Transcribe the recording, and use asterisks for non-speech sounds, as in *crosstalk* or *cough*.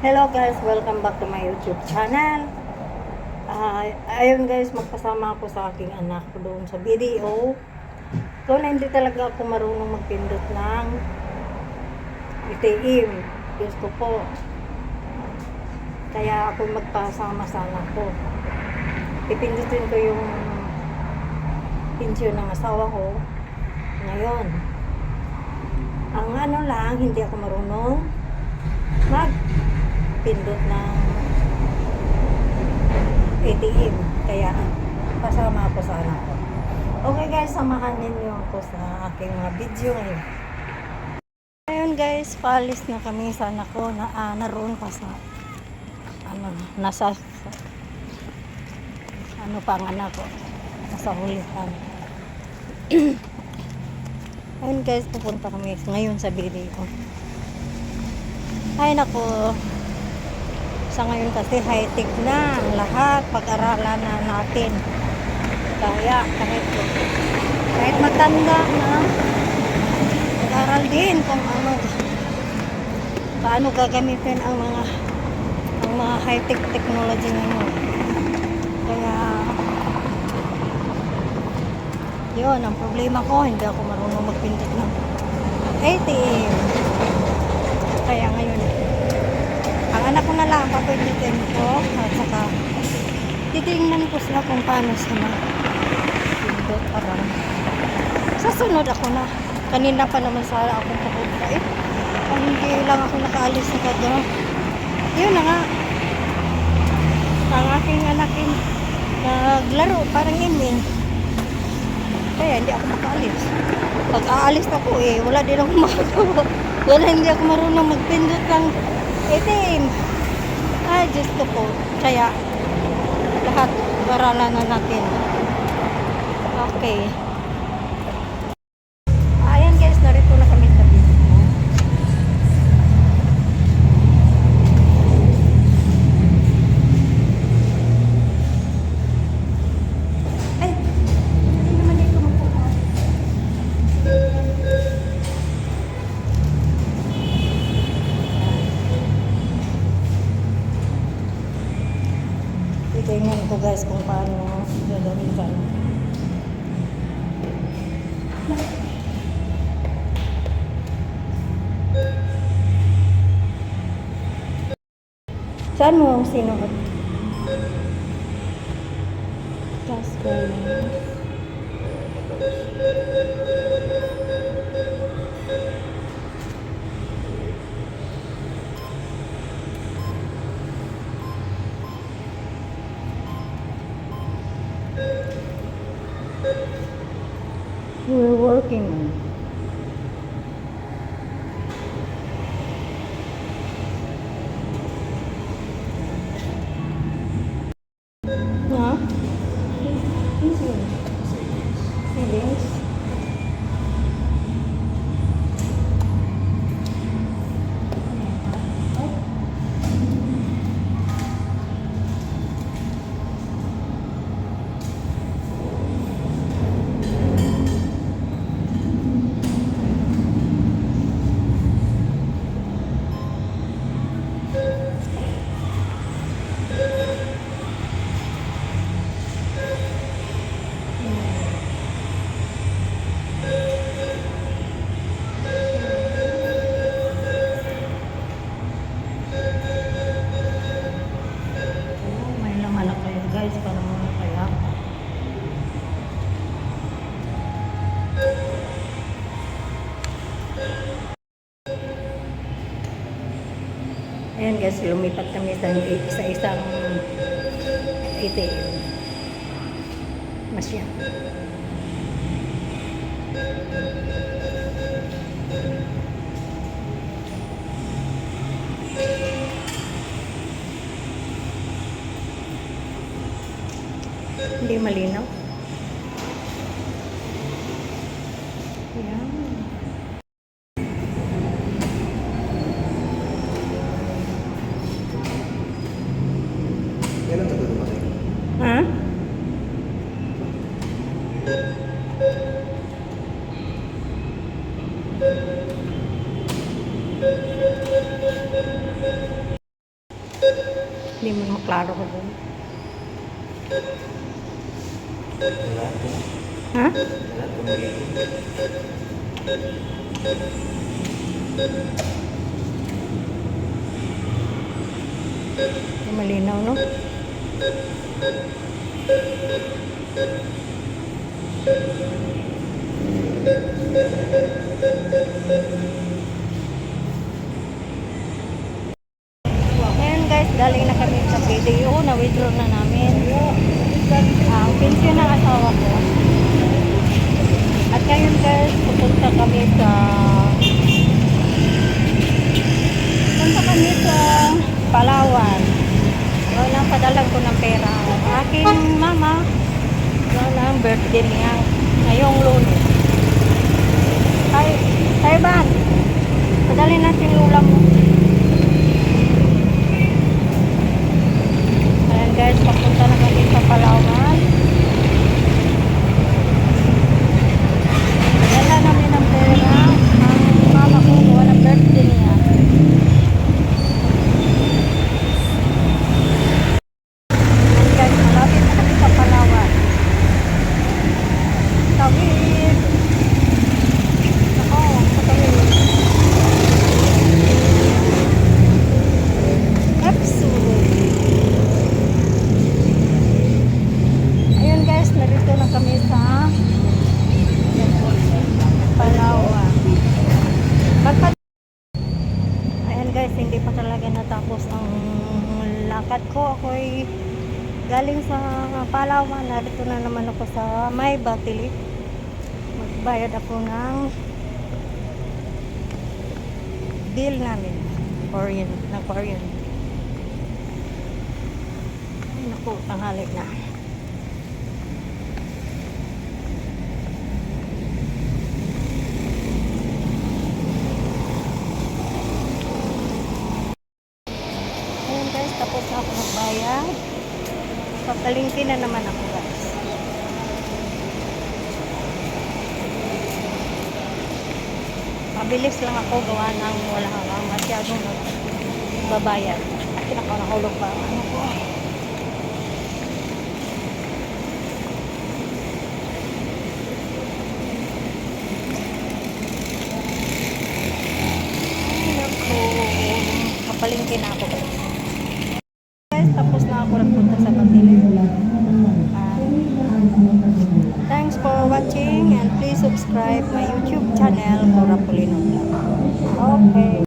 Hello guys, welcome back to my YouTube channel. Ah, ayun guys, magkasama ako sa aking anak doon sa video. So na hindi talaga ako marunong magpindot ng ATM. Gusto ko. Kaya ako magpasama sa anak ko. Ipindutin ko yung pensyon ng asawa ko. Ngayon, ang ano lang, hindi ako marunong magpindot ng ATM. Kaya pasama ako sa anak ko. Okay guys, samahan ninyo ako sa aking mga video ngayon. Ngayon guys, paalis na kami sa anak ko na ah, naroon pa sa ano, nasa sa, ano pa ang anak ko nasa hulihan. *clears throat* Ayun guys, pupunta kami ngayon sa video. Ay nako, sa ngayon kasi high-tech na ang lahat, pag-aralan na natin. Kaya kahit, kahit matanda na, mag-aral din kung ano, paano gagamitin ang mga ang mga high-tech technology ngayon. Kaya, yun, ang problema ko, hindi ako marunong magpindot ng ATM. Kaya ngayon, anak ko na lang, papindutin ko, at saka, titingnan ko sila kung paano sila pindot para sa ako na. Kanina pa naman sana ako papunta eh. Kung hindi lang ako nakaalis na kagano. Yun na nga. Ang aking anakin naglaro, parang email. Kaya hindi ako makaalis. Pag aalis ako eh, wala din ako *laughs* makagawa. Wala hindi ako marunong magpindot ng ATM. Ay, Diyos ko po. Kaya, lahat, baralan na natin. Okay. Guys kung paano gagamitan. Saan mo sinuot? Class balance. We're working on Ayan guys, lumipat kami sa isa-isang ATM. Masya. Hindi malinaw. Ayan. Kailan ito dumating? Ha? Hindi mo maklaro ko doon. Wala ito. Ha? Wala ito malinaw, no? Ngayon guys, galing na kami sa PDO, na-withdraw na namin. Ang pension ng asawa ko. At ngayon guys, pupunta kami sa Punta kami sa Palawan. Wala padalang ko ng pera. Aking mama, wala ang birthday niya. Ngayong lunes. Ay, ba? Padali natin yung ulam mo. Ayan guys, papunta na kami sa Palawan. Dala namin ng pera. Ang mama ko, wala birthday niya. Ayan guys, malapit na kami sa Palawan. Tawid. Ako, sa tawid. Absolutely. Ayun guys, narito na kami sa Palawan. Bakit? Ayan guys, hindi pa talaga natapos ang lakad ko. Ako'y galing sa Palawan. Narito na naman ako sa May Batili. Magbayad ako ng bill namin. Korean, ng Korean. Ay, naku, tanghali na. Ayan guys, tapos na ako magbayad. Papalingki na naman ako guys. Mabilis lang ako gawa ng wala kang masyadong babayad. Kasi ako nahulog pa ano ko. Kapalingki na ako. Guys, tapos na ako nagpunta sa Batili. Ah, thanks for watching and please subscribe my YouTube channel, Cora Polino Vlog. Okay.